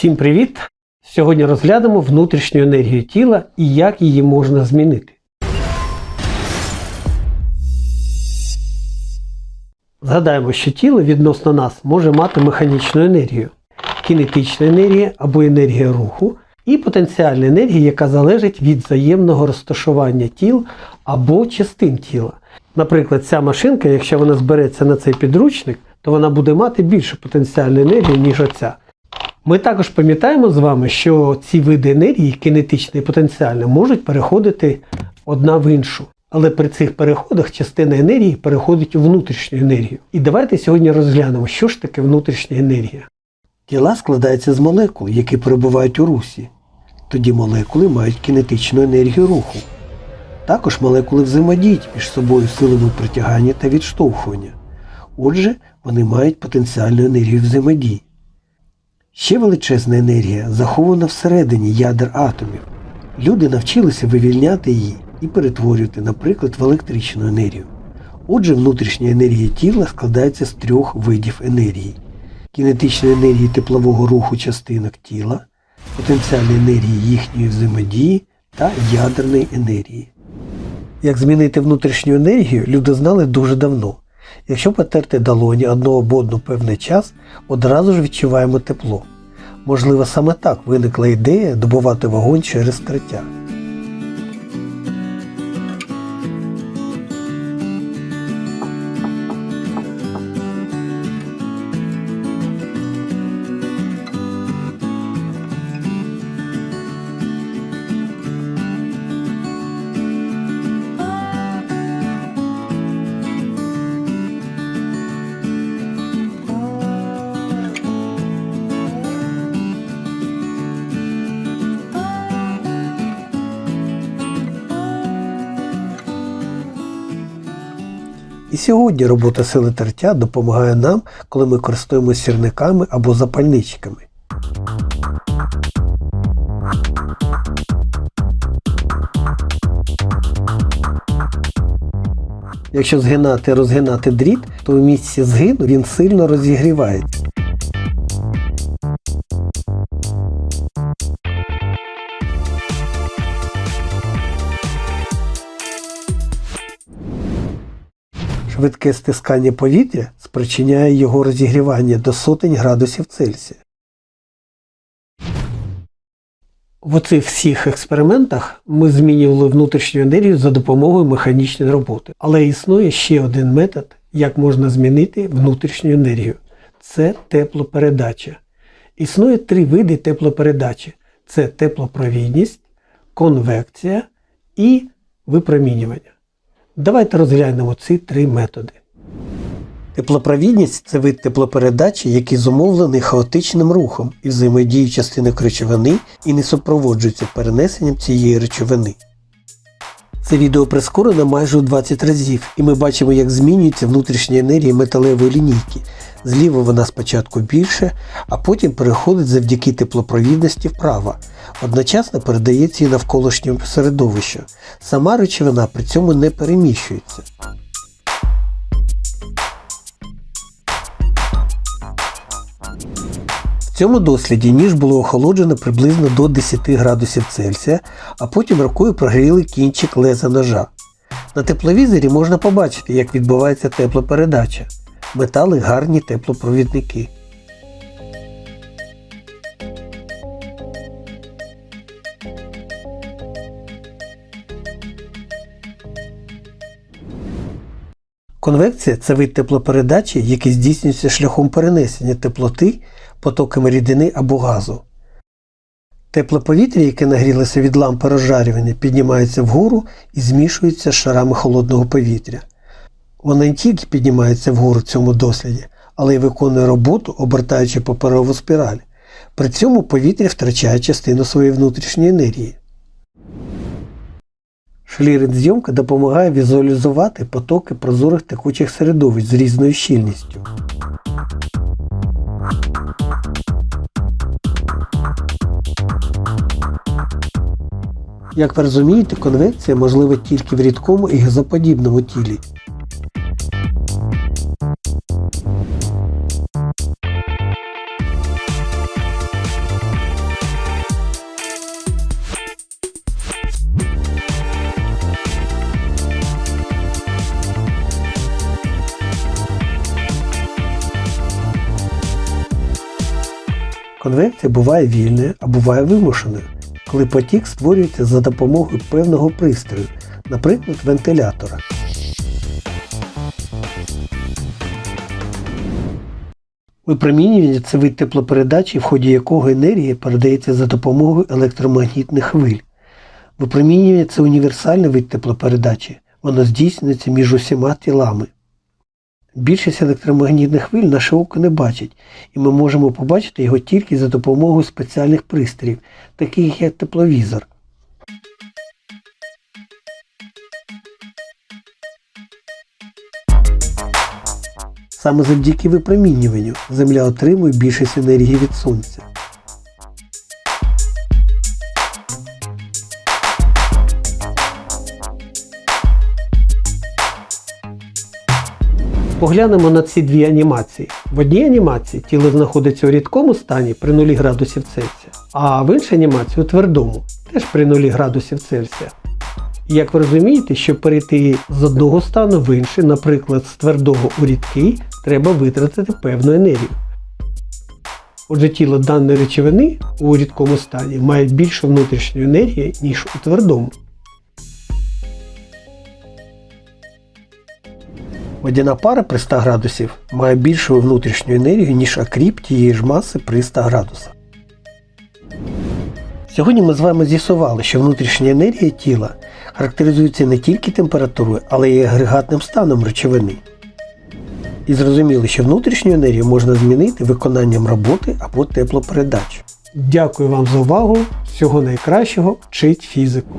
Всім привіт! Сьогодні розглянемо внутрішню енергію тіла і як її можна змінити. Згадаємо, що тіло відносно нас може мати механічну енергію, кінетичну енергію або енергію руху, і потенціальну енергію, яка залежить від взаємного розташування тіл або частин тіла. Наприклад, ця машинка, якщо вона збереться на цей підручник, то вона буде мати більшу потенціальну енергію, ніж оця. Ми також пам'ятаємо з вами, що ці види енергії, кінетична і потенціальна, можуть переходити одна в іншу. Але при цих переходах частина енергії переходить у внутрішню енергію. І давайте сьогодні розглянемо, що ж таке внутрішня енергія. Тіла складаються з молекул, які перебувають у русі. Тоді молекули мають кінетичну енергію руху. Також молекули взаємодіють між собою силами притягання та відштовхування. Отже, вони мають потенціальну енергію взаємодії. Ще величезна енергія захована всередині ядер атомів. Люди навчилися вивільняти її і перетворювати, наприклад, в електричну енергію. Отже, внутрішня енергія тіла складається з трьох видів енергії: кінетичної енергії теплового руху частинок тіла, потенціальної енергії їхньої взаємодії та ядерної енергії. Як змінити внутрішню енергію, люди знали дуже давно. Якщо потерти долоні одного об одну певний час, одразу ж відчуваємо тепло. Можливо, саме так виникла ідея добувати вогонь через скриття. І сьогодні робота сили тертя допомагає нам, коли ми користуємося сірниками або запальничками. Якщо згинати розгинати дріт, то в місці згину він сильно розігрівається. Швидке стискання повітря спричиняє його розігрівання до сотень градусів Цельсія. В оцих всіх експериментах ми змінювали внутрішню енергію за допомогою механічної роботи. Але існує ще один метод, як можна змінити внутрішню енергію. Це теплопередача. Існує три види теплопередачі: це теплопровідність, конвекція і випромінювання. Давайте розглянемо ці три методи. Теплопровідність це вид теплопередачі, який зумовлений хаотичним рухом і взаємодії частинок речовини і не супроводжується перенесенням цієї речовини. Це відео прискорено майже у 20 разів, і ми бачимо, як змінюється внутрішня енергія металевої лінійки. Зліва вона спочатку більше, а потім переходить завдяки теплопровідності вправо. Одночасно передається і навколишньому середовищу. Сама речовина при цьому не переміщується. Цьому досліді ніж було охолоджено приблизно до 10 градусів Цельсія, а потім рукою прогріли кінчик леза ножа. На тепловізорі можна побачити, як відбувається теплопередача. Метали гарні теплопровідники. Конвекція це вид теплопередачі, який здійснюється шляхом перенесення теплоти потоками рідини або газу. Тепле повітря, яке нагрілося від лампи розжарювання, піднімається вгору і змішується з шарами холодного повітря. Вона не тільки піднімається вгору в цьому досліді, але й виконує роботу, обертаючи паперову спіраль. При цьому повітря втрачає частину своєї внутрішньої енергії. Шлірин зйомка допомагає візуалізувати потоки прозорих текучих середовищ з різною щільністю. Як ви розумієте, конвекція можлива тільки в рідкому і газоподібному тілі. Конвекція буває вільною, а буває вимушеною, коли потік створюється за допомогою певного пристрою, наприклад, вентилятора. Випромінювання це вид теплопередачі, в ході якого енергія передається за допомогою електромагнітних хвиль. Випромінювання це універсальний вид теплопередачі. Воно здійснюється між усіма тілами. Більшість електромагнітних хвиль наше око не бачить, і ми можемо побачити його тільки за допомогою спеціальних пристроїв, таких як тепловізор. Саме завдяки випромінюванню Земля отримує більшість енергії від Сонця. Поглянемо на ці дві анімації. В одній анімації тіло знаходиться у рідкому стані при 0 градусів Цельсія, а в іншій анімації у твердому, теж при 0 градусів Цельсія. Як ви розумієте, щоб перейти з одного стану в інший, наприклад, з твердого у рідкий, треба витратити певну енергію. Отже, тіло даної речовини у рідкому стані має більшу внутрішню енергію, ніж у твердому. Водяна пара при 100 градусів має більшу внутрішню енергію, ніж акріп тієї ж маси при 100 градусах. Сьогодні ми з вами з'ясували, що внутрішня енергія тіла характеризується не тільки температурою, але й агрегатним станом речовини. І зрозуміли, що внутрішню енергію можна змінити виконанням роботи або теплопередач. Дякую вам за увагу. Всього найкращого. Вчить фізику.